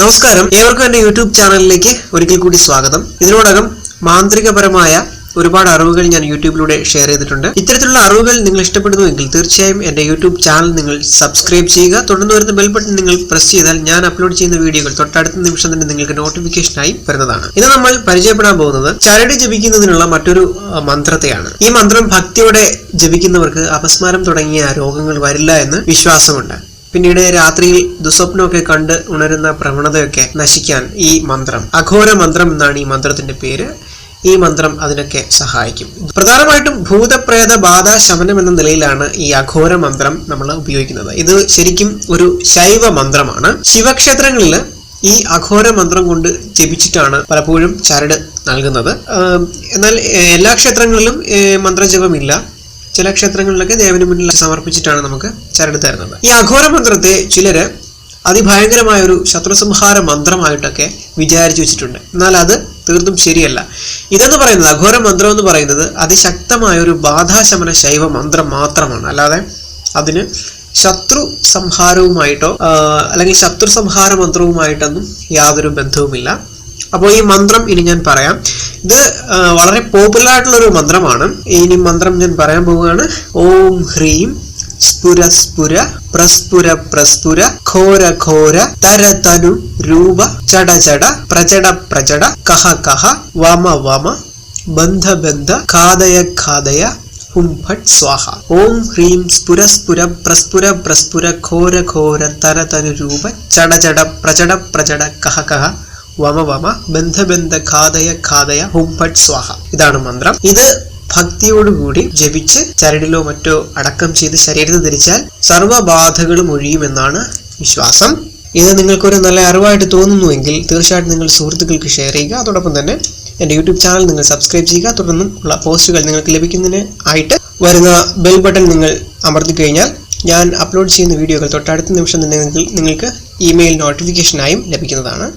നമസ്കാരം. ഏവർക്കും എന്റെ യൂട്യൂബ് ചാനലിലേക്ക് ഒരിക്കൽ കൂടി സ്വാഗതം. ഇതിനോടകം മാന്ത്രികപരമായ ഒരുപാട് അറിവുകൾ ഞാൻ യൂട്യൂബിലൂടെ ഷെയർ ചെയ്തിട്ടുണ്ട്. ഇത്തരത്തിലുള്ള അറിവുകൾ നിങ്ങൾ ഇഷ്ടപ്പെടുന്നുവെങ്കിൽ തീർച്ചയായും എന്റെ യൂട്യൂബ് ചാനൽ നിങ്ങൾ സബ്സ്ക്രൈബ് ചെയ്യുക. തുടർന്ന് വരുന്ന ബെൽ ബട്ടൺ നിങ്ങൾ പ്രസ് ചെയ്താൽ ഞാൻ അപ്ലോഡ് ചെയ്യുന്ന വീഡിയോകൾ തൊട്ടടുത്ത നിമിഷം തന്നെ നിങ്ങൾക്ക് നോട്ടിഫിക്കേഷനായി വരുന്നതാണ്. ഇന്ന് നമ്മൾ പരിചയപ്പെടാൻ പോകുന്നത് ചരട് ജപിക്കുന്നതിനുള്ള മറ്റൊരു മന്ത്രത്തെയാണ്. ഈ മന്ത്രം ഭക്തിയോടെ ജപിക്കുന്നവർക്ക് അപസ്മാരം തുടങ്ങിയ രോഗങ്ങൾ വരില്ല എന്ന് വിശ്വാസമുണ്ട്. പിന്നീട് രാത്രിയിൽ ദുസ്വപ്നമൊക്കെ കണ്ട് ഉണരുന്ന പ്രവണതയൊക്കെ നശിക്കാൻ ഈ മന്ത്രം അഘോര മന്ത്രം എന്നാണ് ഈ മന്ത്രത്തിന്റെ പേര്. ഈ മന്ത്രം അതിനൊക്കെ സഹായിക്കും. പ്രധാനമായിട്ടും ഭൂതപ്രേത ബാധ ശമനം എന്ന നിലയിലാണ് ഈ അഘോര മന്ത്രം നമ്മൾ ഉപയോഗിക്കുന്നത്. ഇത് ശരിക്കും ഒരു ശൈവ മന്ത്രമാണ്. ശിവക്ഷേത്രങ്ങളിൽ ഈ അഘോര മന്ത്രം കൊണ്ട് ജപിച്ചിട്ടാണ് പലപ്പോഴും ചരട് നൽകുന്നത്. എന്നാൽ എല്ലാ ക്ഷേത്രങ്ങളിലും മന്ത്രജപമില്ല. ചില ക്ഷേത്രങ്ങളിലൊക്കെ ദേവന് മുന്നിൽ സമർപ്പിച്ചിട്ടാണ് നമുക്ക് ചരട് തരുന്നത്. ഈ അഘോര മന്ത്രത്തെ ചിലര് അതിഭയങ്കരമായ ഒരു ശത്രുസംഹാര മന്ത്രമായിട്ടൊക്കെ വിചാരിച്ചു വെച്ചിട്ടുണ്ട്. എന്നാൽ അത് തീർത്തും ശരിയല്ല. ഇതെന്ന് പറയുന്നത് അഘോര മന്ത്രം എന്ന് പറയുന്നത് അതിശക്തമായ ഒരു ബാധാശമന ശൈവ മന്ത്രം മാത്രമാണ്. അല്ലാതെ അതിന് ശത്രു സംഹാരവുമായിട്ടോ അല്ലെങ്കിൽ ശത്രു സംഹാര മന്ത്രവുമായിട്ടൊന്നും യാതൊരു ബന്ധവുമില്ല. അപ്പോൾ ഈ മന്ത്രം ഇനി ഞാൻ പറയാം. ഇത് വളരെ പോപ്പുലർ ആയിട്ടുള്ള ഒരു മന്ത്രമാണ്. ഇനി മന്ത്രം ഞാൻ പറയാൻ പോവുകയാണ്. ഓം ഹ്രീം സ്ഫുര സ്ഫുര പ്രസ്ഫുര പ്രസ്ഫുര ഘോര ഘോര തര തനു രൂപ ചട ചട പ്രചട പ്രചട കഹ കഹ വമ വമ ബന്ധ ബന്ധ ഖാദയ ഖാദയ ഹും സ്വാഹ. ഓം ഹ്രീം സ്ഫുര സ്ഫുര പ്രസ്ഫുര പ്രസ്ഫുര ഘോര ഘോര തര തനു രൂപ ചട ചട പ്രചട പ്രചട കഹ കഹ വമ വമ ബന്ധ ബന്ധ ഖാദയ ഖാദയ ഹും ഭട്ട് സ്വാഹ. ഇതാണ് മന്ത്രം. ഇത് ഭക്തിയോടുകൂടി ജപിച്ച് ചരടിലോ മറ്റോ അടക്കം ചെയ്ത് ശരീരത്തിൽ ധരിച്ചാൽ സർവബാധകളും ഒഴിയുമെന്നാണ് വിശ്വാസം. ഇത് നിങ്ങൾക്കൊരു നല്ല അറിവായിട്ട് തോന്നുന്നുവെങ്കിൽ തീർച്ചയായിട്ടും നിങ്ങൾ സുഹൃത്തുക്കൾക്ക് ഷെയർ ചെയ്യുക. അതോടൊപ്പം തന്നെ എന്റെ യൂട്യൂബ് ചാനൽ നിങ്ങൾ സബ്സ്ക്രൈബ് ചെയ്യുക. തുടർന്നും ഉള്ള പോസ്റ്റുകൾ നിങ്ങൾക്ക് ലഭിക്കുന്നതിന് ആയിട്ട് വരുന്ന ബെൽ ബട്ടൺ നിങ്ങൾ അമർത്തി കഴിഞ്ഞാൽ ഞാൻ അപ്ലോഡ് ചെയ്യുന്ന വീഡിയോകൾ തൊട്ടടുത്ത നിമിഷം തന്നെ നിങ്ങൾക്ക് നിങ്ങൾക്ക് ഇമെയിൽ നോട്ടിഫിക്കേഷനായും ലഭിക്കുന്നതാണ്.